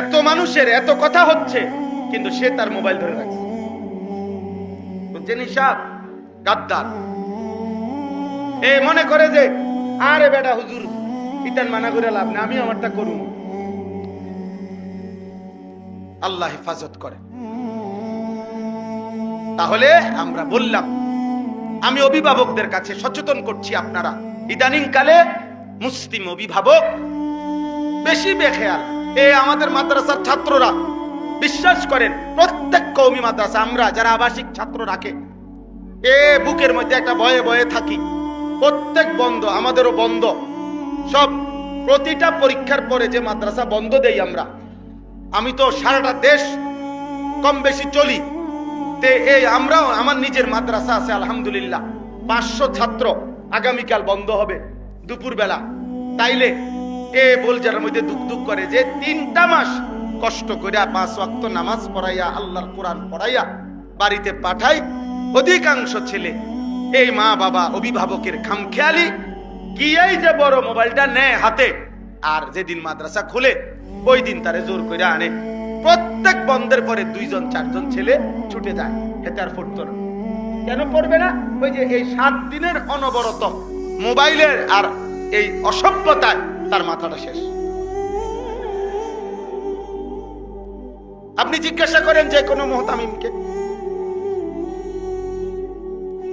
এত মানুষের এত কথা হচ্ছে, কিন্তু সে তার মোবাইল ধরে রাখছে। গাদ্দার। এ মনে করে যে, আরে বেটা হুজুর, ইতান মানা করে লাভ না আমি আমারটা করুন আল্লাহ হেফাজত করে। তাহলে আমরা বললাম, আমি অভিভাবকদের কাছে সচেতন করছি আপনারা। ইদানিং কালে মুসলিম অভিভাবক বেশি বেখেয়াল। এ আমাদের মাদ্রাসার ছাত্ররা, বিশ্বাস করেন, প্রত্যেক কৌমি মাদ্রাসা, আমরা যারা আবাসিক ছাত্র রাখে, এ বুকের মধ্যে একটা ভয়ে ভয়ে থাকি। প্রত্যেক বন্ধ, আমাদেরও বন্ধ। সব প্রতিটা পরীক্ষার পরে যে মাদ্রাসা বন্ধ দেই আমরা। আমি তো সারাটা দেশ কম বেশি চলি। তে এই আমরাও, আমার নিজের মাদ্রাসা আছে, আলহামদুলিল্লাহ। পাঁচশো ছাত্র আগামীকাল বন্ধ হবে দুপুর বেলা তাইলে এ বলজার মধ্যে দুঃখ দুঃখ করে যে তিনটা মাস কষ্ট করে পাঁচ ওয়াক্ত নামাজ পড়াইয়া আল্লাহর কোরআন পড়াইয়া বাড়িতে পাঠাই অধিকাংশ ছেলে। এই মা বাবা অভিভাবকের খামখেয়ালি গিয়েই যে বড় মোবাইলটা নেয় হাতে আর যেদিন মাদ্রাসা খুলে ওই দিন তারে জোর করে আনে। প্রত্যেক বন্ধের পরে দুইজন চারজন ছেলে ছুটে যায় এতে আর পড়তো না। কেন পড়বে না? ওই যে এই সাত দিনের অনবরত মোবাইলের আর এই অসভ্যতায় তার মাথাটা শেষ। আপনি জিজ্ঞাসা করেন যে কোনো মহতামিমকে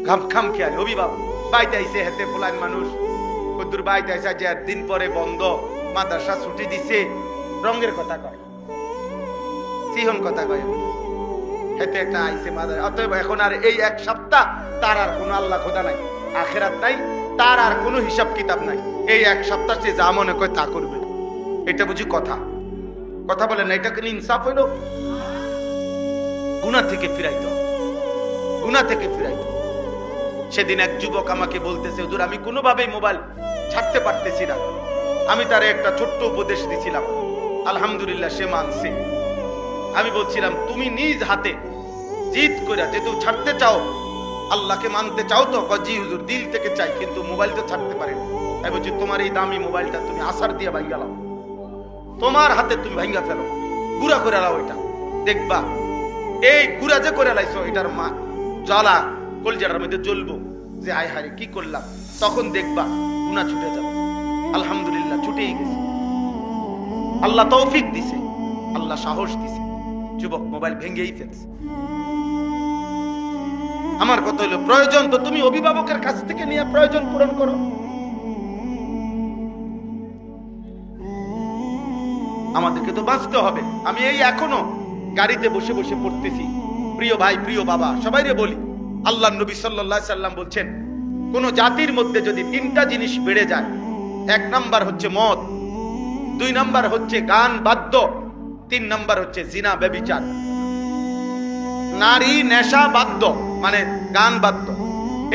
খাম খাম খেয়াল, অভিভাবক বাইতে আইসে হেতে ফুলান মানুষ। কদ্দুর বাইতে আইসা যে দিন পরে বন্ধ, মাদ্রাসা ছুটি দিছে, রঙের কথা কয়। সিহন কথা কয়। হেতে একটা আইসে মাদ্রাসা, অতএব এখন আর এই এক সপ্তাহ তার আর কোনো আল্লাহ খোদা নাই, আখেরাত নাই, তার আর কোনো হিসাব কিতাব নাই। এই এক সপ্তাহ সে যা মনে করে তা করবে। এটা বুঝি কথা? কথা বলে না, এটা কিন্তু ইনসাফ হইল? গুণা থেকে ফিরাইত। গুণা থেকে ফিরাইত। সেদিন এক যুবক আমাকে বলতেছে, হুজুর, আমি কোনোভাবেই মোবাইল ছাড়তে পারতেছি না। আমি তারে একটা ছোট্ট উপদেশ দিছিলাম। আলহামদুলিল্লাহ সে মানছে। আমি বলছিলাম, তুমি নিজ হাতে জিদ করে যেহেতু ছাড়তে চাও, আল্লাহকে মানতে চাও তো? জি হুজুর, দিল থেকে চাই, কিন্তু মোবাইল তো ছাড়তে পারে না। বলছি তোমার এই দামি মোবাইলটা তুমি আসার দিয়ে তোমার হাতে তুমি ভাঙ্গা ফেলো। গুড়া করে লাও এটা। দেখবা, এই গুড়া যে করে লাইছো, এটার মা জ্বালা কলজাটার মধ্যে জ্বলবো। যে আয় হারে কি করলাম? তখন দেখবা ছুটে যাবে। আলহামদুলিল্লাহ, ছুটেই গেছে। আল্লাহ তৌফিক দিছে। আল্লাহ সাহস দিছে। যুবক, মোবাইল ফেলছে। আমার কথা হলো, প্রয়োজন তো তুমি অভিভাবকের কাছ থেকে নিয়ে প্রয়োজন পূরণ করো। আমাদেরকে তো বাঁচতে হবে। আমি এই এখনও গাড়িতে বসে বসে পড়তেছি। প্রিয় ভাই, প্রিয় বাবা সবাইরে বলি আল্লাহ নবী আলাইহি সাল্লাম বলছেন, কোন জাতির মধ্যে যদি তিনটা জিনিস বেড়ে যায়, এক নাম্বার হচ্ছে মদ, দুই নাম্বার হচ্ছে গান বাদ্য, তিন নাম্বার হচ্ছে জিনা, ব্যবিচার। নারী, নেশা, বাদ্য মানে গান, বাদ্য,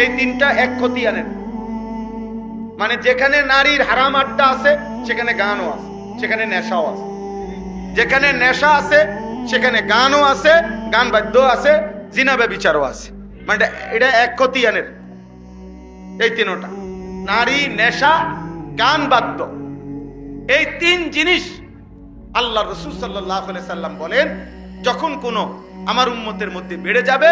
এই তিনটা এক ক্ষতি আনেন। মানে যেখানে নারীর হারাম আড্ডা আছে, সেখানে গানও আছে। সেখানে নেশাও আছে। যেখানে নেশা আছে, সেখানে গানও আছে, গান বাদ্য আছে, জিনা বিচারও আছে। মানে এটা এক খতিয়ানের। এই তিনটা। নারী, নেশা, গান বাদ্য। এই তিন জিনিস আল্লাহ রসুল সাল্লাহ সাল্লাম বলেন, যখন কোনো আমার উম্মতের মধ্যে বেড়ে যাবে,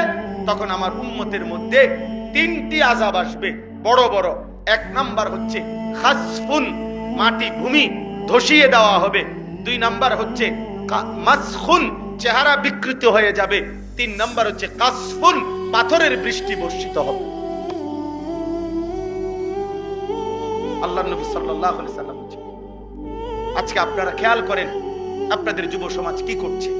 তখন আমার উম্মতের মধ্যে তিনটি আজাব আসবে। বড় বড়। এক নাম্বার হচ্ছে খাসফুন, মাটি, ভূমি। ধসিয়ে দেওয়া হবে। দুই নাম্বার হচ্ছে মাসখুন চেহারা বিকৃত হয়ে যাবে। তিন নাম্বার হচ্ছে কাসফুন, পাথরের বৃষ্টি বর্ষিত হবে। আল্লাহ নবী সাল্লাম আজকে আপনারা খেয়াল করেন, আপনাদের যুব সমাজ কি করছে?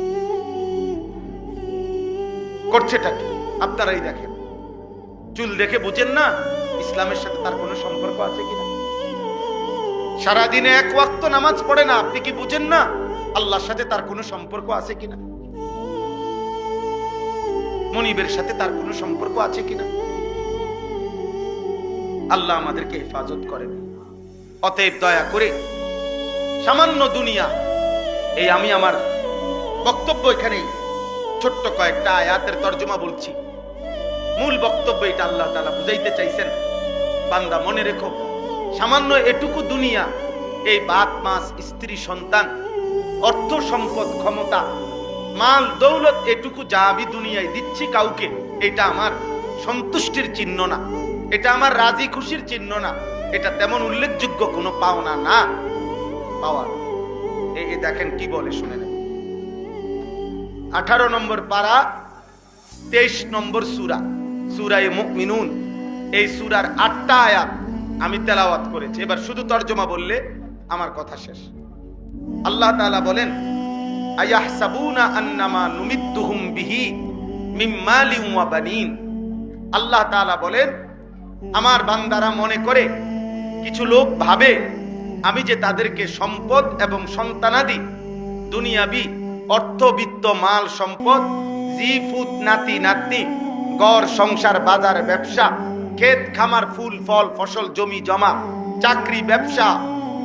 করছেটা কি? আপনারাই দেখেন। চুল দেখে বুঝেন না, ইসলামের সাথে তার কোনো সম্পর্ক আছে কিনা? সারাদিনে এক ওয়াক্ত নামাজ পড়ে না, আপনি কি বুঝেন না? আল্লাহর সাথে তার কোনো সম্পর্ক আছে কিনা? মনিবের সাথে তার কোনো সম্পর্ক আছে কিনা? আল্লাহ আমাদেরকে হেফাজত করেন। অতএব দয়া করে সামান্য দুনিয়া, এই আমি আমার বক্তব্য এখানেই ছোট্ট কয়েকটা আয়াতের তর্জমা বলছি। মূল বক্তব্য এটা আল্লাহ তালা বুঝাইতে চাইছেন। বান্দা মনে রেখো সামান্য এটুকু দুনিয়া, এই বাপ, মাস, স্ত্রী, সন্তান, অর্থ সম্পদ, ক্ষমতা, মাল, দৌলত, এটুকু যা আমি দুনিয়ায় দিচ্ছি কাউকে, এটা আমার সন্তুষ্টির চিহ্ন না, এটা আমার রাজি খুশির চিহ্ন না, এটা তেমন উল্লেখযোগ্য কোনো পাওনা না, পাওয়া এই দেখেন কি বলে শুনে নেন। আঠারো নম্বর পারা, তেইশ নম্বর সুরা, সুরায় মিনুন এই সুরার আটটা আয়াত আমি তেলাওয়াত করেছি। এবার শুধু তর্জমা বললে আমার কথা শেষ। আল্লাহ তাআলা বলেন, আয়াহসাবুনা আন্নামা নুমিদ্দুহুম বিহি মালিন ওয়া বানিন? আল্লাহ তাআলা বলেন, আমার বান্দারা মনে করে, কিছু লোক ভাবে, আমি যে তাদেরকে সম্পদ এবং সন্তানাদি, দুনিয়াবি অর্থবিত্ত মাল সম্পদ জিফুত নাতি নাতনি, গড় সংসার বাজার ব্যবসা ক্ষেত খামার, ফুল, ফল, ফসল, জমি, জমা, চাকরি, ব্যবসা,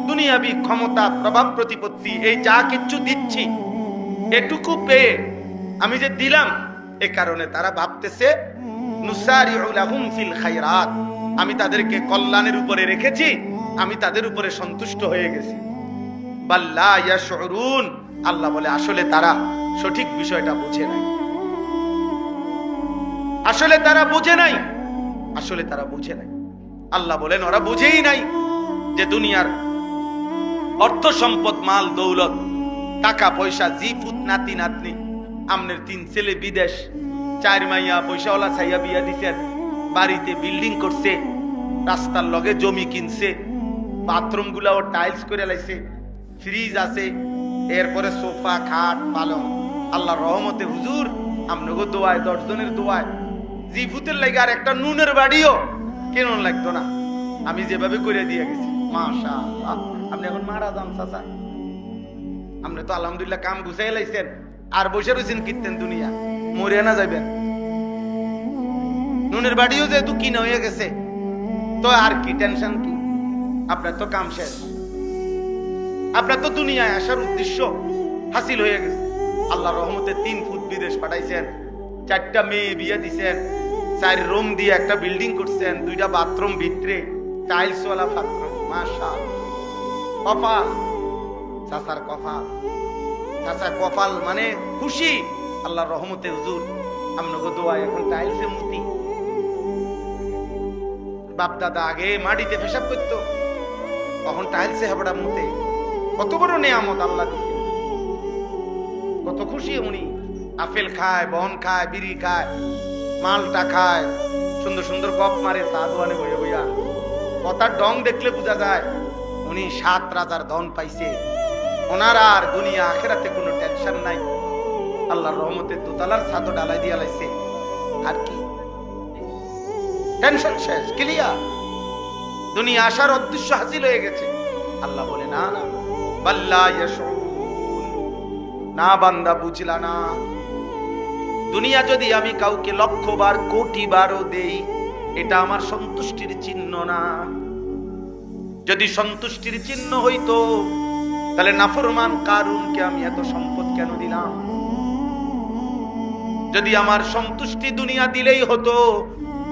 দুনিয়াবি ক্ষমতা, প্রভাব, প্রতিপত্তি, এই যা কিচ্ছু দিচ্ছি, এটুকু পেয়ে আমি যে দিলাম, এ কারণে তারা ভাবতেছে আমি তাদেরকে কল্যাণের উপরে রেখেছি, আমি তাদের উপরে সন্তুষ্ট হয়ে গেছি। আল্লাহ বলে, আসলে তারা সঠিক বিষয়টা বুঝে নাই। আসলে তারা বুঝে নাই। আসলে তারা বুঝে নাই। আল্লাহ বলেন, ওরা বুঝেই নাই যে দুনিয়ার অর্থ সম্পদ, মাল, দৌলত, টাকা, পয়সা জি ফুত নাতি, নাতনি, আমনের তিন ছেলে বিদেশ, চার মাইয়া পয়সাওয়ালা ছাইয়া বিয়া দিছেন, বাড়িতে বিল্ডিং করছে, রাস্তার লগে জমি কিনছে বাথরুম গুলাও টাইলস করে লাইছে, ফ্রিজ আছে, এরপরে সোফা, খাট, পালং, আল্লাহর রহমতে হুজুর, আমনগো দোয়ায়, দশজনের দোয়ায় জি ফুতের লাগে আর একটা নুনের বাড়িও কেন লাগতো না? আমি যেভাবে করে দিয়ে গেছি মাশা আপনি এখন মারা যান চাচা। আপনি তো আলহামদুলিল্লাহ কাম গুছাই লাইছেন, আর বসে রয়েছেন কীর্তেন দুনিয়া মরে না যাবেন নুনের বাড়িও যেহেতু কিনা হয়ে গেছে, তো আর কি, টেনশন কি? আপনার তো কাম শেষ। আপনার তো দুনিয়ায় আসার উদ্দেশ্য হাসিল হয়ে গেছে। আল্লাহ রহমতে তিন ফুট বিদেশ পাঠাইছেন। চারটা মেয়ে বিয়ে দিছেন, চার রুম দিয়ে একটা বিল্ডিং করছেন, দুইটা বাথরুম ভিতরে টাইলস ওয়ালা বাথরুম মাশা কপাল, চাচার কপাল। চাচা কপাল মানে খুশি, আল্লাহর রহমতে হুজুর, আমনগো দোয়া এখন টাইলসে মুতি। বাপ দাদা আগে মাটিতে পেশাব করতো, তখন টাইলসে হাবড়া মুতে। কত বড় নেয়ামত আল্লাহ দিছে। কত খুশি উনি। আপেল খায়, বন খায়, বিড়ি খায়, মালটা খায়, সুন্দর সুন্দর গপ মারে চা দোয়ানে বইয়া বইয়া। কথার ডং দেখলে বোঝা যায়, উনি সাত রাজার ধন পাইছে। ওনার আর দুনিয়া আখেরাতে কোনো টেনশন নাই। আল্লাহর রহমতে দোতলার ছাদও ডালাই দিয়া লাইছে। আর কি? টেনশন শেষ ক্লিয়ার দুনিয়া আসার উদ্দেশ্য হাসিল হয়ে গেছে। আল্লাহ বলে, না না। বাল্লা না বান্দা, বুঝলা না। দুনিয়া যদি আমি কাউকে লক্ষ বার কোটি বারও দেই, এটা আমার সন্তুষ্টির চিহ্ন না। যদি সন্তুষ্টির চিহ্ন হইতো, তাহলে নাফরমান কারুনকে আমি এত সম্পদ কেন দিলাম? যদি আমার সন্তুষ্টি দুনিয়া দিলেই হতো,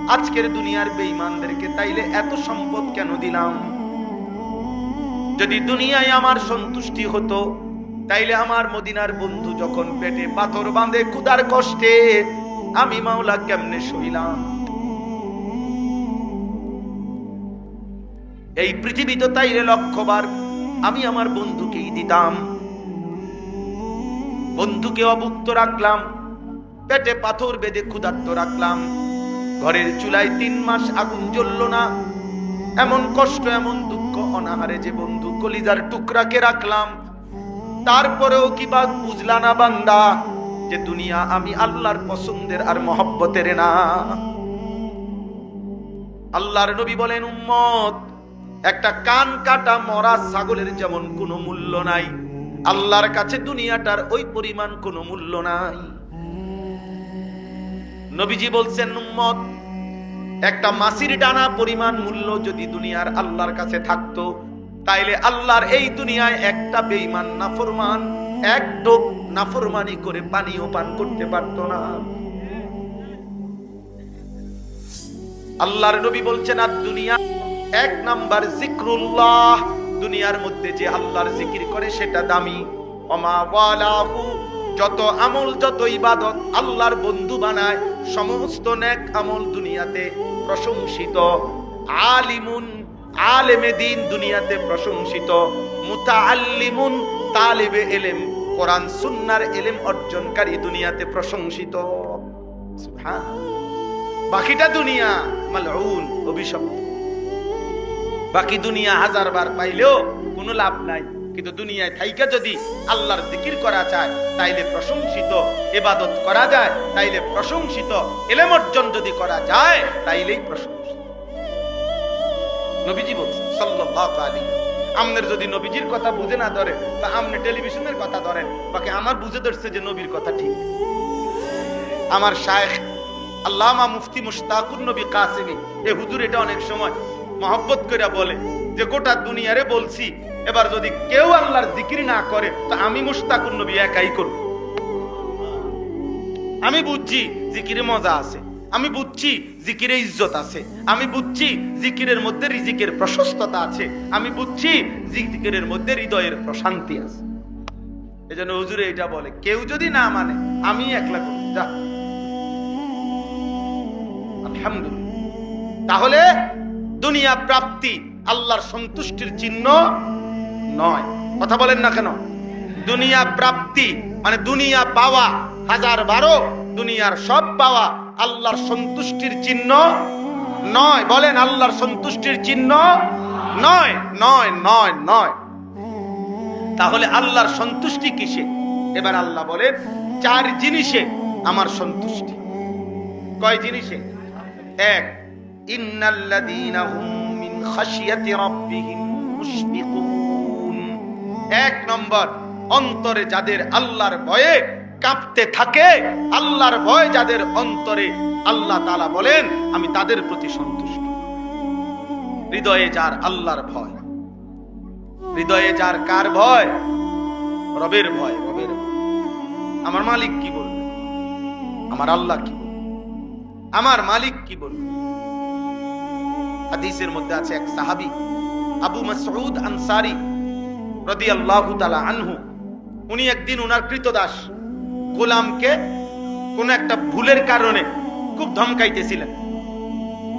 আজকের দুনিয়ার বেঈমানদেরকে তাইলে এত সম্পদ কেন দিলাম? যদি দুনিয়ায় আমার সন্তুষ্টি হতো তাইলে আমার মদিনার বন্ধু যখন পেটে পাথর বাঁধে ক্ষুদার কষ্টে, আমি মাওলা কেমনে সইলাম এই পৃথিবী তো তাইলে লক্ষ্যবার আমি আমার বন্ধুকেই দিতাম। বন্ধুকে অভুক্ত রাখলাম, পেটে পাথর বেঁধে ক্ষুধার্ত রাখলাম। ঘরের চুলায় তিন মাস আগুন জ্বলল না। এমন কষ্ট, এমন দুঃখ, অনাহারে যে বন্ধু কলিজার টুকরাকে রাখলাম। তারপরেও কি বা বুঝলা না বান্দা যে দুনিয়া আমি আল্লাহর পছন্দের আর মহব্বতের না? আল্লাহর নবী বলেন, উম্মত, একটা কান কাটা মরা ছাগলের যেমন কোনো মূল্য নাই, আল্লাহর কাছে দুনিয়াটার ওই পরিমাণ কোনো মূল্য নাই। নবীজি বলছেন, উম্মত, একটা মাসির ডানা পরিমাণ মূল্য যদি দুনিয়ার আল্লাহর কাছে থাকতো তাইলে আল্লাহর এই দুনিয়ায় একটা বেঈমান নাফরমান, এক ডোক নাফরমানি করে পানিও পান করতে পারতো না। আল্লাহর নবী বলছেন, আর দুনিয়া এক নাম্বার জিক্রুল্লাহ। দুনিয়ার মধ্যে যে আল্লাহর জিকির করে সেটা দামি। অমা ওয়ালাহু, যত আমল, যত ইবাদত আল্লাহর বন্ধু বানায়, সমস্ত নেক আমল দুনিয়াতে প্রশংসিত। আলিমুন আলেমে দিন দুনিয়াতে প্রশংসিত, মুতাআল্লিমুন তালিবে এলেম, কোরআন সুন্নার এলেম অর্জনকারী দুনিয়াতে প্রশংসিত। বাকিটা দুনিয়া মালউন, অভিশপ্ত। বাকি দুনিয়া হাজার বার পাইলেও কোনো লাভ নাই। কিন্তু দুনিয়ায় থাইকা যদি আল্লাহর জিকির করা যায়, তাইলে প্রশংসিত। এবাদত করা যায়, তাইলে প্রশংসিত। এলেম অর্জন যদি করা যায়, তাইলেই প্রশংসিত। নবীজি বলছেন, সাল্লাল্লাহু আলাইহি আমনের যদি নবীজির কথা বুঝে না ধরে, তা আমনে টেলিভিশনের কথা ধরেন, বাকি আমার বুঝে ধরছে যে নবীর কথা ঠিক। আমার শায়েখ আল্লামা মুফতি মুশতাকুর নবী কাসিমি, এ হুজুর এটা অনেক সময় মহব্বত করে বলে, যে গোটা দুনিয়ারে বলছি, এবার যদি কেউ আল্লাহর জিকির না করে, তো আমি মুশতাকুর নবী একাই করব। আমি বুঝছি জিকিরে মজা আছে আমি বুঝছি জিকিরে ইজ্জত আছে। আমি বুঝছি জিকিরের মধ্যে রিজিকের প্রশস্ততা আছে। আমি বুঝছি জিকিরের মধ্যে হৃদয়ের প্রশান্তি আছে। এজন্য হুজুরে এটা বলে, কেউ যদি না মানে আমি একলা করব যা। তাহলে দুনিয়া প্রাপ্তি আল্লাহর সন্তুষ্টির চিহ্ন নয়। কথা বলেন না কেন? দুনিয়া প্রাপ্তি মানে দুনিয়া পাওয়া, হাজার বারো দুনিয়ার সব পাওয়া আল্লাহর সন্তুষ্টির চিহ্ন নয়। বলেন, আল্লাহর সন্তুষ্টির চিহ্ন নয়। নয় নয় নয়। তাহলে আল্লাহর সন্তুষ্টি কিসে? এবার আল্লাহ বলেন, চার জিনিসে আমার সন্তুষ্টি। কয় জিনিসে? এক এক নম্বর, অন্তরে যাদের আল্লাহর ভয়ে কাঁপতে থাকে, আল্লাহর ভয় যাদের অন্তরে আল্লাহ তালা বলেন, আমি তাদের প্রতি সন্তুষ্ট। হৃদয়ে যার আল্লাহর ভয়, হৃদয়ে যার কার ভয়? রবের ভয়, রবের আমার মালিক কি বলবে? আমার আল্লাহ কি বলবে? আমার মালিক কি বলবে? হাদিসের মধ্যে আছে এক সাহাবী, আবু মাসউদ আনসারি, রাদিয়াল্লাহু তাআলা আনহু। উনি একদিন উনার কৃতদাস গোলামকে কোন একটা ভুলের কারণে খুব ধমকাইতেছিলেন।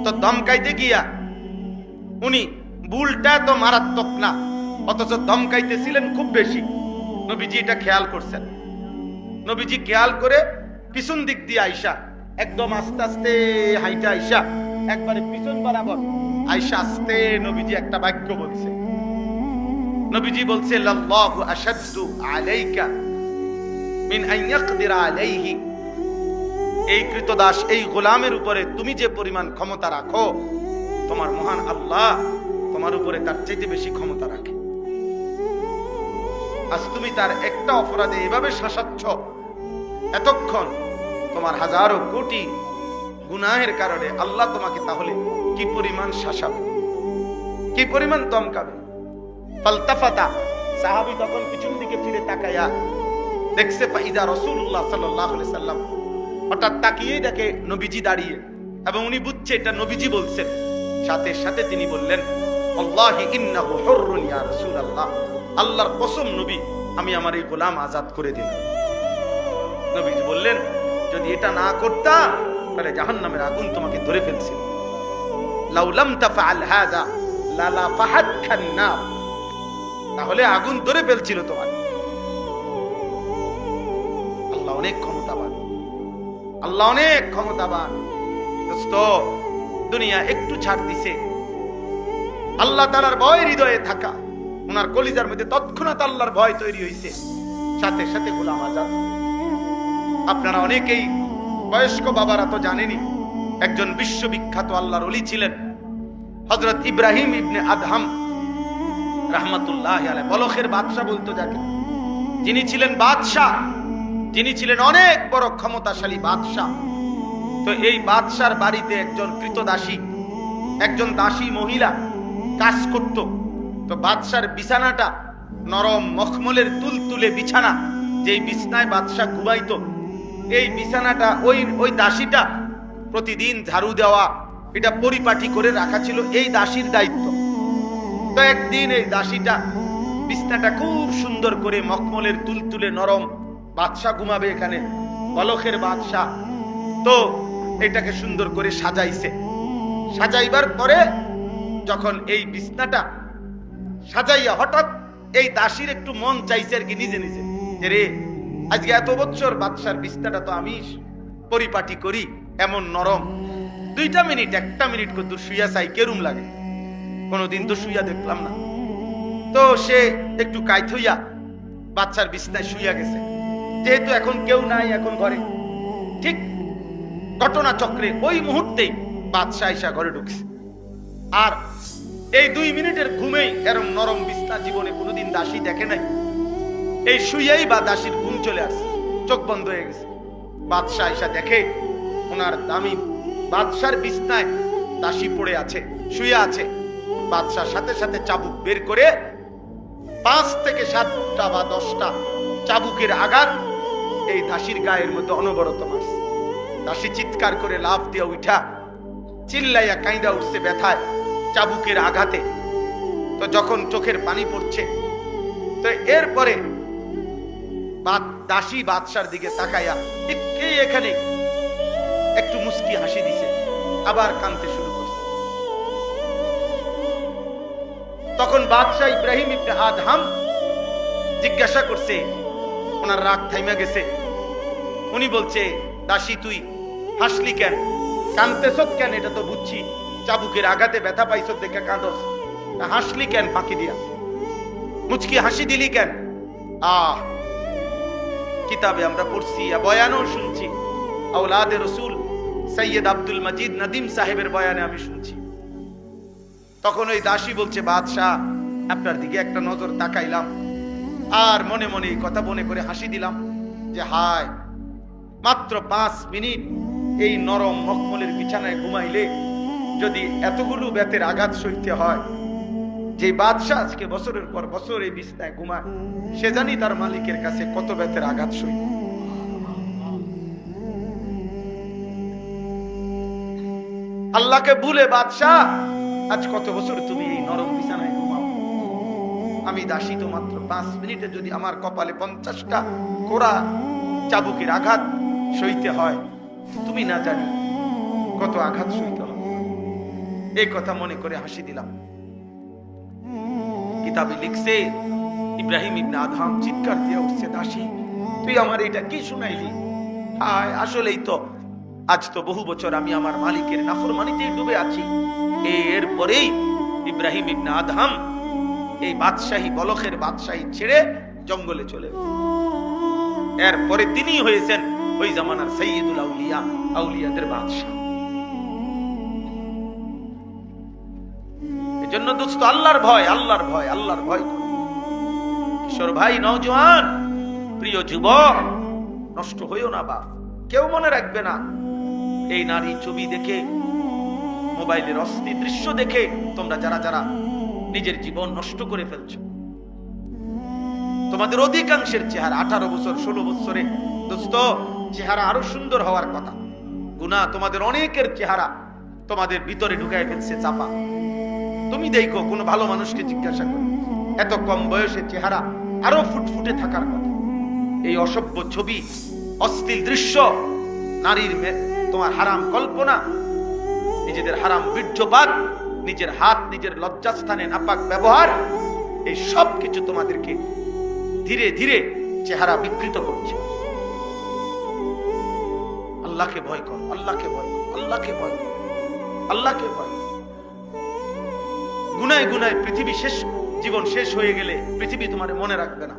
তো ধমকাইতে গিয়া উনি ভুলটা তো মারাত্মক না, অথচ ধমকাইতেছিলেন খুব বেশি। নবীজি এটা খেয়াল করছেন। নবীজি খেয়াল করে পিছন দিক দিয়ে আইসা, একদম আস্তে আস্তে হাইটা আইসা, একবারে পিছন বরাবর আইসা আস্তে নবীজি একটা বাক্য বলছে। নবীজি বলছে, লাল্লাহু আশাদ্দু আলাইকা এই কৃতদাস, এই গোলামের উপরে তুমি যে পরিমাণ ক্ষমতা রাখো, তোমার মহান আল্লাহ তোমার উপরে তার চাইতে বেশি ক্ষমতা রাখে। আজ তুমি তার একটা অপরাধে এভাবে শাসাচ্ছ, এতক্ষণ তোমার হাজারো কোটি গুনাহের কারণে আল্লাহ তোমাকে তাহলে কি পরিমাণ শাসাবে, কি পরিমাণ দমকাবে? ফালতাফাতা, সাহাবী তখন পিছন দিকে ফিরে তাকায়া দেখছে ফাইদা রসুল্লাহ আলাইহি সাল্লাম। হঠাৎ তাকিয়েই দেখে নবীজি দাঁড়িয়ে এবং উনি বুঝছে এটা নবীজি বলছেন। সাথে সাথে তিনি বললেন আল্লাহর কসম নবী, আমি আমার এই গোলাম আজাদ করে দিলাম। নবীজি বললেন, যদি এটা না করতা, তাহলে জাহান্নামের আগুন তোমাকে ধরে ফেলছিল লাউলাম তাফআল হাযা লালা ফাহাত খান্নার তাহলে আগুন ধরে ফেলছিল তোমার। অনেক ক্ষমতাবান। আল্লাহ অনেক ক্ষমতাবান। দোস্ত, দুনিয়া একটু ছাড় দিছে। আল্লাহ তালার ভয় হৃদয়ে থাকা। ওনার কলিজার মধ্যে তৎক্ষণাৎ আল্লাহর ভয় তৈরি হয়েছে সাথে সাথে গোলাম আজাদ। আপনারা অনেকেই বয়স্ক বাবারা তো জানেনি একজন বিশ্ববিখ্যাত আল্লাহর অলি ছিলেন। হজরত ইব্রাহিম ইবনে আদহাম রাহমাতুল্লাহ আলাই বলখের বাদশাহ বলতো যাকে। যিনি ছিলেন বাদশাহ। যিনি ছিলেন অনেক বড় ক্ষমতাশালী বাদশাহ। তো এই বাদশার বাড়িতে একজন কৃতদাসী, একজন দাসী মহিলা কাজ করত। তো বাদশার বিছানাটা নরম মখমলের তুলতুলে বিছানা যেই বিছনায় বাদশাহ ঘুমাইতো। এই বিছানাটা ওই ওই দাসীটা প্রতিদিন ঝাড়ু দেওয়া, এটা পরিপাটি করে রাখা ছিল এই দাসীর দায়িত্ব। তো একদিন এই দাসীটা বিছনাটা খুব সুন্দর করে মখমলের তুলতুলে নরম বাদশা ঘুমাবে এখানে। বলখের বাদশা তো এটাকে সুন্দর করে সাজাইছে। সাজাইবার পরে যখন এই বিছনাটা সাজাইয়া হঠাৎ এই দাসীর একটু মন চাইছে আর কি নিজে নিজে। রে, আজকে এত বছর বাদশার বিছনাটা তো আমি পরিপাটি করি, এমন নরম। দুইটা মিনিট, একটা মিনিট করতে শুইয়া চাই, কেরুম লাগে। কোনোদিন তো শুইয়া দেখলাম না। তো সে একটু কাইত হইয়া বাচ্চার বিছনায় শুইয়া গেছে। যেহেতু এখন কেউ নাই এখন ঘরে। ঠিক ঘটনা চক্রে ওই মুহূর্তেই বাদশাহ ঈশা ঘরে ঢুকছে। আর এই দুই মিনিটের ঘুমেই এরম নরম বিছনা জীবনে কোনোদিন দাসী দেখে নাই। এই শুইয়াই বা দাসীর ঘুম চলে আসছে চোখ বন্ধ হয়ে গেছে। বাদশাহ ঈশা দেখে ওনার দামি বাদশার বিছনায় দাসী পড়ে আছে, শুয়ে আছে। বাদশার সাথে সাথে চাবুক বের করে পাঁচ থেকে সাতটা বা দশটা চাবুকের আঘাত এই দাসীর গায়ের মধ্যে অনবরত মারছে। দাসী চিৎকার করে লাভ দিয়ে উঠা, চিল্লাইয়া কাইদা উঠছে ব্যথায়, চাবুকের আঘাতে। তো যখন চোখের পানি পড়ছে, তো এরপরে দাসী বাদশার দিকে তাকাইয়া একটু এখানে একটু মুস্কি হাসি দিছে, আবার কানতে শুরু করছে। তখন বাদশাহ ইব্রাহিম ইবনে আদহাম জিজ্ঞাসা করছে ওনার রাগ থাইমা গেছে। উনি বলছে, দাসী তুই, হাসলি কেন? কানতেছ কেন? এটা তো বুঝছি। চাবুকের আঘাতে ব্যথা পাইছ দেখে কাঁদস। হাসলি কেন ফাঁকি দিয়া? মুচকি হাসি দিলি কেন? আহ, কিতাবে আমরা পড়ছি বয়ানও শুনছি। আওলাদে রসুল সৈয়দ আব্দুল মজিদ নদীম সাহেবের বয়ানে আমি শুনছি। তখন ওই দাসী বলছে, বাদশাহ, আপনার দিকে একটা নজর তাকাইলাম। আর মনে মনে কথা মনে করে হাসি দিলাম যে হায়, মাত্র পাঁচ মিনিট এই নরম মখমলের বিছানায় ঘুমাইলে যদি এতগুলো বেতের আঘাত সইতে হয়, যে বাদশাহ আজকে বছরের পর বছর এই বিছনায় ঘুমায়, সে জানি তার মালিকের কাছে কত বেতের আঘাত সই। আল্লাহকে ভুলে বাদশাহ, আজ কত বছর তুমি এই নরম আমি দাসী তো মাত্র পাঁচ মিনিটে যদি আমার কপালে পঞ্চাশটা কোরা চাবুকের আঘাত সইতে হয়, তুমি না জানি কত আঘাত সইতে হয় এই কথা মনে করে হাসি দিলাম। কিতাবে লিখছে, ইব্রাহিম ইবনে আদহাম চিৎকার দিয়ে উঠছে, দাসী, তুই আমার এটা কি শুনাইলি? হায়, আসলেই তো, আজ তো বহু বছর আমি আমার মালিকের নাফরমানিতেই ডুবে আছি। এরপরেই ইব্রাহিম ইবনে আদহাম এই বাদশাহী বলখের বাদশাহী ছেড়ে জঙ্গলে চলে এরপরে তিনি হয়েছেন ওই জামানার সৈয়দুল আউলিয়া, আউলিয়াদের বাদশাহ। এজন্য দোস্ত, আল্লাহর ভয় আল্লাহর ভয় আল্লাহর ভয় কিশোর ভাই, নওজোয়ান, প্রিয় যুবক, নষ্ট হইও না বা কেউ মনে রাখবে না। এই নারী ছবি দেখে, মোবাইলের অস্থি দৃশ্য দেখে তোমরা যারা যারা নিজের জীবন নষ্ট করে ফেলছো। তোমাদের অধিকাংশের চেহারা আঠারো বছর, ষোলো বছরে। দোস্ত, চেহারা আরও সুন্দর হওয়ার কথা। গুনা তোমাদের অনেকের চেহারা তোমাদের ভিতরে ঢুকায় ফেলছে, চাপা। তুমি দেখো, কোনো ভালো মানুষকে জিজ্ঞাসা করো। এত কম বয়সে চেহারা আরও ফুটফুটে থাকার কথা। এই অসভ্য ছবি, অশ্লীল দৃশ্য, নারীর তোমার হারাম কল্পনা, নিজেদের হারাম বীর্যপাত নিজের হাত, নিজের লজ্জাস্থানে নাপাক ব্যবহার, এই সব কিছু তোমাদেরকে ধীরে ধীরে চেহারা বিকৃত করছে। আল্লাহকে ভয় কর, আল্লাহকে ভয় কর, আল্লাহকে ভয় কর, আল্লাহকে ভয় গুনায় গুনায় পৃথিবী শেষ, জীবন শেষ হয়ে গেলে পৃথিবী তোমার মনে রাখবে না।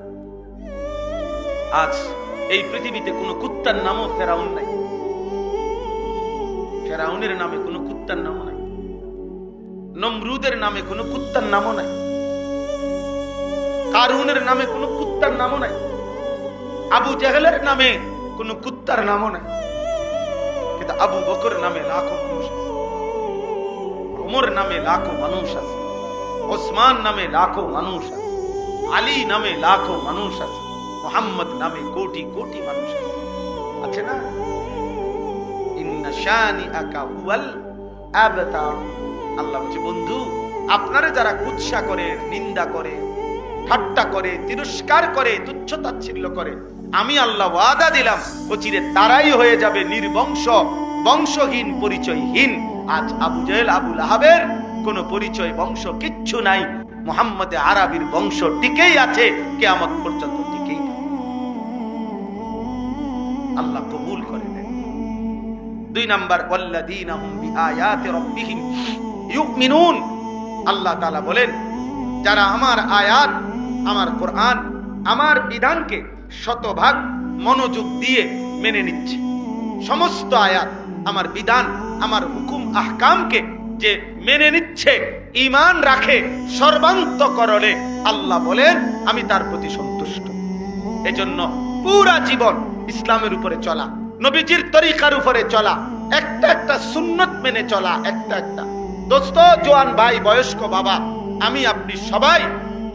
আজ এই পৃথিবীতে কোনো কুত্তার নামও ফেরাউন নাই। ফেরাউনের নামে কোনো কুত্তার নামও নাই। নমরুদের নামে কোনো কুত্তার নামও নাই। কারুনের নামে কোনো কুত্তার নামও নাই। আবু জাহেলের নামে কোনো কুত্তার নামও নাই। কিন্তু আবু বকর নামে লাখো মানুষ আছে। ওমর নামে লাখো মানুষ আছে। ওসমান নামে লাখো মানুষ আছে। আলী নামে লাখো মানুষ আছে। মোহাম্মদ নামে কোটি কোটি মানুষ আছে। আছে না? ইন্না শানিআকা হুয়াল আবতার আল্লাহ বলছে, বন্ধু, আপনারা যারা কুৎসা করে, নিন্দা করে, ঠাট্টা করে, তিরস্কার করে, তুচ্ছ তাচ্ছিল্য করে, আমি আল্লাহ ওয়াদা দিলাম, অচিরে তারাই হয়ে যাবে নির্বংশ, বংশহীন, পরিচয়হীন। আজ আবু জেহেল আবুল আহাবের কোনো পরিচয় বংশ কিচ্ছু নাই। মোহাম্মদে আরবির বংশ টিকেই আছে, কেয়ামত পর্যন্ত টিকেই আল্লাহ কবুল করে দুই নাম্বার, ওয়াল্লাযীনা হুম বিআয়াতি রাব্বিহিম। ইউমিনুন। আল্লাহ তাআলা বলেন, যারা আমার আয়াত, আমার কোরআন, আমার বিধানকে শতভাগ মনোযোগ দিয়ে মেনে নিচ্ছে। সমস্ত আয়াত, আমার বিধান, আমার হুকুম, আহকামকে যে মেনে নিচ্ছে, ঈমান রাখে সর্বান্তকরণে আল্লাহ বলেন, আমি তার প্রতি সন্তুষ্ট। এজন্য পুরা জীবন ইসলামের উপরে চলা, নবীজির তরিকার উপরে চলা, একটা একটা সুন্নত মেনে চলা, একটা একটা দোস্ত, জোয়ান ভাই, বয়স্ক বাবা, আমি আপনি সবাই,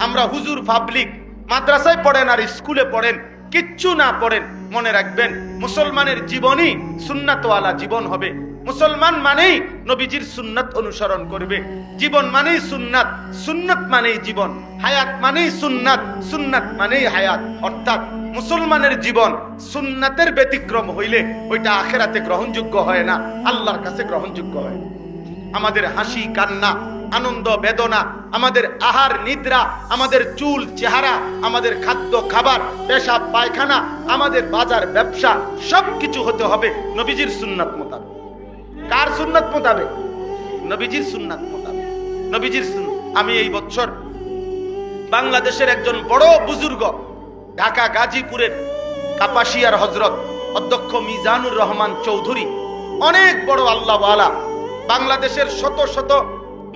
আমরা হুজুর পাবলিক, মাদ্রাসায় পড়েন আর স্কুলে পড়েন, কিচ্ছু না পড়েন, মনে রাখবেন, মুসলমানের জীবনই সুন্নাতওয়ালা জীবন হবে। মুসলমান মানেই নবীজির সুন্নাত অনুসরণ করবে। জীবন মানেই সুন্নাত সুন্নাত মানেই জীবন, হায়াত মানেই সুন্নাত সুন্নাত মানেই হায়াত। অর্থাৎ মুসলমানের জীবন সুন্নাতের ব্যতিক্রম হইলে ওইটা আখেরাতে গ্রহণযোগ্য হয় না, আল্লাহর কাছে গ্রহণযোগ্য হয়। আমাদের হাসি, কান্না, আনন্দ, বেদনা, আমাদের আহার, নিদ্রা, আমাদের চুল, চেহারা, আমাদের খাদ্য, খাবার, পেশাব, পায়খানা, আমাদের বাজার, ব্যবসা, সবকিছু হতে হবে নবীজির সুন্নাত মোতাবেক। কার সুন্নাত মোতাবেক? নবীজির সুন্নাত মোতাবেক। নবীজির আমি এই বছর বাংলাদেশের একজন বড় বুজুর্গ, ঢাকা গাজীপুরের কাপাসিয়ার হজরত অধ্যক্ষ মিজানুর রহমান চৌধুরী, অনেক বড় আল্লাহওয়ালা বাংলাদেশের শত শত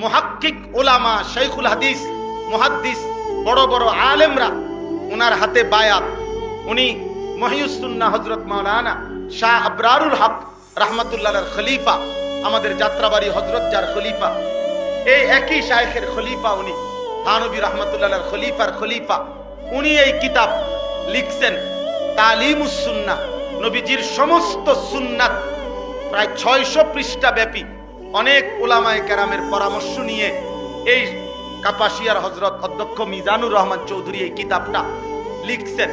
মহাক্কিক ওলামা শেখুল হাদিস, মুহাদ্দিস, বড় বড় আলেমরা ওনার হাতে বায়াত। উনি মহিউসুন্না হজরত মাওলানা শাহ আবরারুল হক রহমতুল্লাহ খলিফা, আমাদের যাত্রাবাড়ি হজরত যার খলিফা। এই একই শায়েখের খলিফা উনি থানবী রহমতুল্লাহ খলিফার খলিফা। উনি এই কিতাব লিখছেন, তালিমুস সুন্না নবীজির সমস্ত সুন্নাত প্রায় ছয়শো পৃষ্ঠা ব্যাপী অনেক ওলামায়ে কেরামের পরামর্শ নিয়ে এই কাপাসিয়ার হজরত অধ্যক্ষ মিজানুর রহমান চৌধুরী এই কিতাবটা লিখছেন।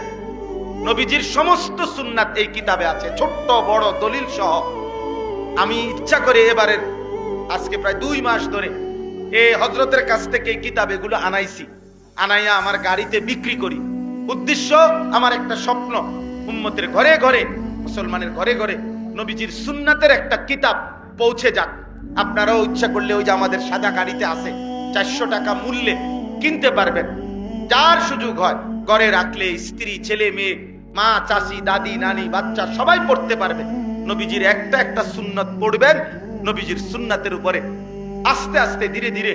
নবীজির সমস্ত সুন্নাত এই কিতাবে আছে, ছোট্ট, বড়, দলিল সহ। আমি ইচ্ছা করে এবারের আজকে প্রায় দুই মাস ধরে এই হজরতের কাছ থেকে এই কিতাব এগুলো আনাইছি। আনাইয়া আমার গাড়িতে বিক্রি করি। উদ্দেশ্য, আমার একটা স্বপ্ন, উম্মতের ঘরে ঘরে, মুসলমানের ঘরে ঘরে নবীজির সুন্নাতের একটা কিতাব পৌঁছে যাক। আপনারাও ইচ্ছা করলে ওই যে আমাদের সাদা গাড়িতে আছে, চারশো টাকা মূল্যে কিনতে পারবেন। যার সুযোগ হয়, ঘরে রাখলে স্ত্রী, ছেলে, মেয়ে, মা চাচি দাদি, নানি, বাচ্চা, সবাই পড়তে পারবে। নবীজির একটা একটা সুন্নত পড়বেন, নবীজির সুন্নাতের উপরে আস্তে আস্তে ধীরে ধীরে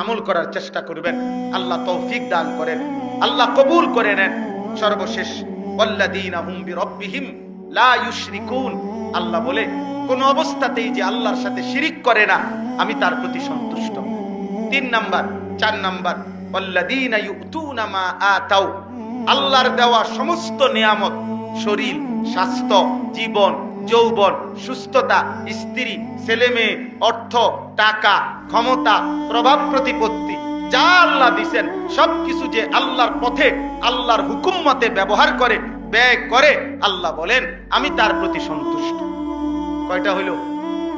আমল করার চেষ্টা করবেন। আল্লাহ তৌফিক দান করেন, আল্লাহ কবুল করে নেন। সর্বশেষ আল্লাহ বলে কোন অবস্থাতেই যে আল্লাহর সাথে শিরিক করে না, আমি তার প্রতি সন্তুষ্ট। তিন নাম্বার, চার নাম্বার আল্লাহর দেওয়া সমস্ত নিয়ামত, শরীর, স্বাস্থ্য, জীবন, যৌবন, সুস্থতা, স্ত্রী ছেলে মেয়ে অর্থ, টাকা, ক্ষমতা, প্রভাব প্রতিপত্তি, যা আল্লাহ দিছেন, সবকিছু যে আল্লাহর পথে, আল্লাহর হুকুম মতে ব্যবহার করে, ব্যয় করে, আল্লাহ বলেন, আমি তার প্রতি সন্তুষ্ট। কয়টা হইল?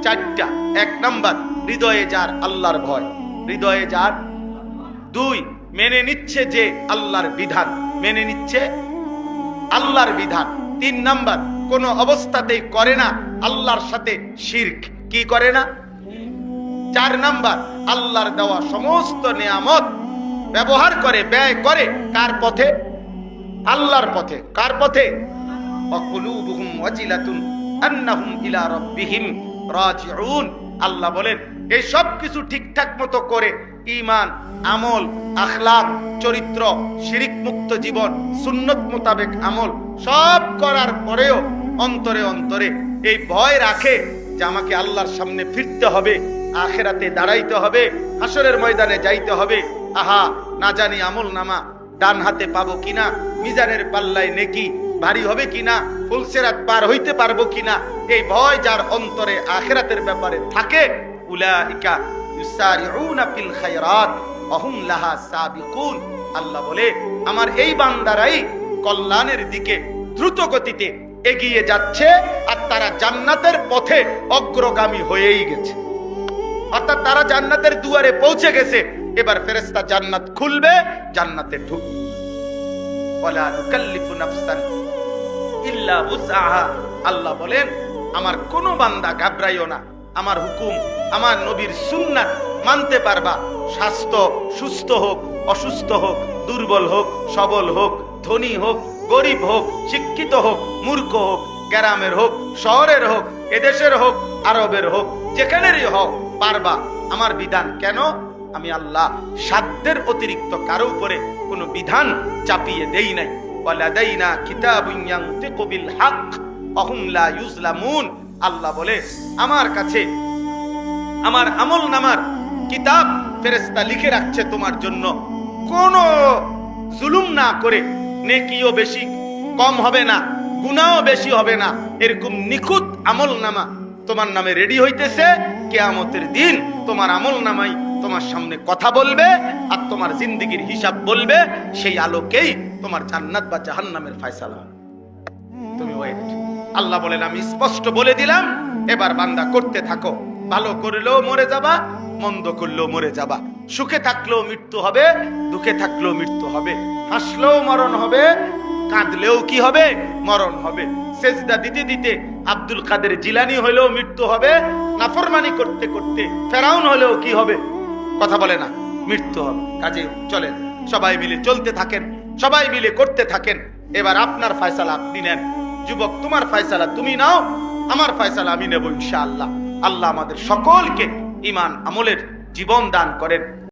চারটা। এক নাম্বার, হৃদয়ে যার আল্লাহর ভয়। হৃদয়ে যার। দুই, মেনে নিচ্ছে যে আল্লাহর বিধান। মেনে নিচ্ছে আল্লাহর বিধান। তিন নাম্বার, কোন অবস্থাতেই করে না আল্লাহর সাথে শির্ক। কি করে না? চার নাম্বার, আল্লাহর দেওয়া সমস্ত নিয়ামত ব্যবহার করে, ব্যয় করে কার পথে? আল্লাহর পথে। কার পথে? অকুলু অকুলুবুহুম ওয়াজিলাতুন আন্নাহুম ইলা রাব্বিহিম রাজিউন। আল্লাহ বলেন, এই সব কিছু ঠিকঠাক মতো করে ঈমান, আমল আখলাক চরিত্র, শিরিক মুক্ত জীবন, সুন্নত মোতাবেক আমল সব করার পরেও অন্তরে অন্তরে এই ভয় রাখে যে আমাকে আল্লাহর সামনে ফিরতে হবে, আখেরাতে দাঁড়াইতে হবে হাসরের ময়দানে যাইতে হবে। আহা, না জানি আমল নামা ডান হাতে পাবো কিনা, মিজানের পাল্লায় নেকি ভারী হবে কিনা ফুলসেরাত পার হইতে পারব কিনা এই ভয় যার অন্তরে আখেরাতের ব্যাপারে থাকে, উলাইকা ইউসারিউনা ফিল খায়রাত, অহুম লাহা সাবিকুন। আল্লাহ বলে, আমার এই বান্দারাই কল্যাণের দিকে দ্রুত গতিতে এগিয়ে যাচ্ছে আর তারা জান্নাতের পথে অগ্রগামী হয়েই গেছে। অর্থাৎ তারা জান্নাতের দুয়ারে পৌঁছে গেছে। এবার ফেরেস্তা জান্নাত খুলবে, জান্নাতে ঢুকবে। আল্লাহ বলেন, আমার কোনো বান্দা ঘাবড়াইও না। আমার হুকুম, আমার নবীর সুন্নাত মানতে পারবা। স্বাস্থ্য সুস্থ হোক, অসুস্থ হোক, দুর্বল হোক, সবল হোক, ধনী হোক, গরিব হোক, শিক্ষিত হোক, মূর্খ হোক, গ্রামের হোক, শহরের হোক, এদেশের হোক, আরবের হোক, যেখানেরই হোক, পারবা। আমার বিধান কেন? আমি আল্লাহ সাধ্যের অতিরিক্ত কারও উপরে কোনো বিধান চাপিয়ে দেই নাই। ইউজলামুন। আল্লাহ বলে, আমার কাছে আমার আমল নামার কিতাব ফেরেশতা লিখে রাখছে তোমার জন্য। কোনো জুলুম না করে নেকিও বেশি কম হবে না, গুনাহও বেশি হবে না। এরকম নিখুঁত আমল নামা তোমার নামে রেডি হইতেছে। কেয়ামতের দিন তোমার আমল নামাই তোমার সামনে কথা বলবে আর তোমার জিন্দিগির হিসাব বলবে, সেই আলোকেই তোমার জান্নাত বা জাহান্নামের ফয়সালা। তুমি ওয়েট আল্লাহ বলেন, আমি স্পষ্ট বলে দিলাম, এবার বান্দা করতে থাকো। ভালো করলেও মরে যাবা, মন্দ করলেও মরে যাবা। সুখে থাকলেও মৃত্যু হবে, দুঃখে থাকলেও মৃত্যু হবে। হাসলেও মরণ হবে, কাঁদলেও কি হবে? মরণ হবে। সেজদা দিতে দিতে আব্দুল কাদের জিলানি হলেও মৃত্যু হবে, নাফরমানি করতে করতে ফেরাউন হলেও কি হবে? কথা বলে না, মৃত্যু হবে। কাজে, চলেন, সবাই মিলে চলতে থাকেন, সবাই মিলে করতে থাকেন। এবার আপনার ফয়সালা আপনি নেন। যুবক, তোমার ফয়সালা তুমি নাও, আমার ফয়সালা আমি নেব ইনশাআল্লাহ। আল্লাহ আমাদের সকলকে ইমান আমলের জীবন দান করেন।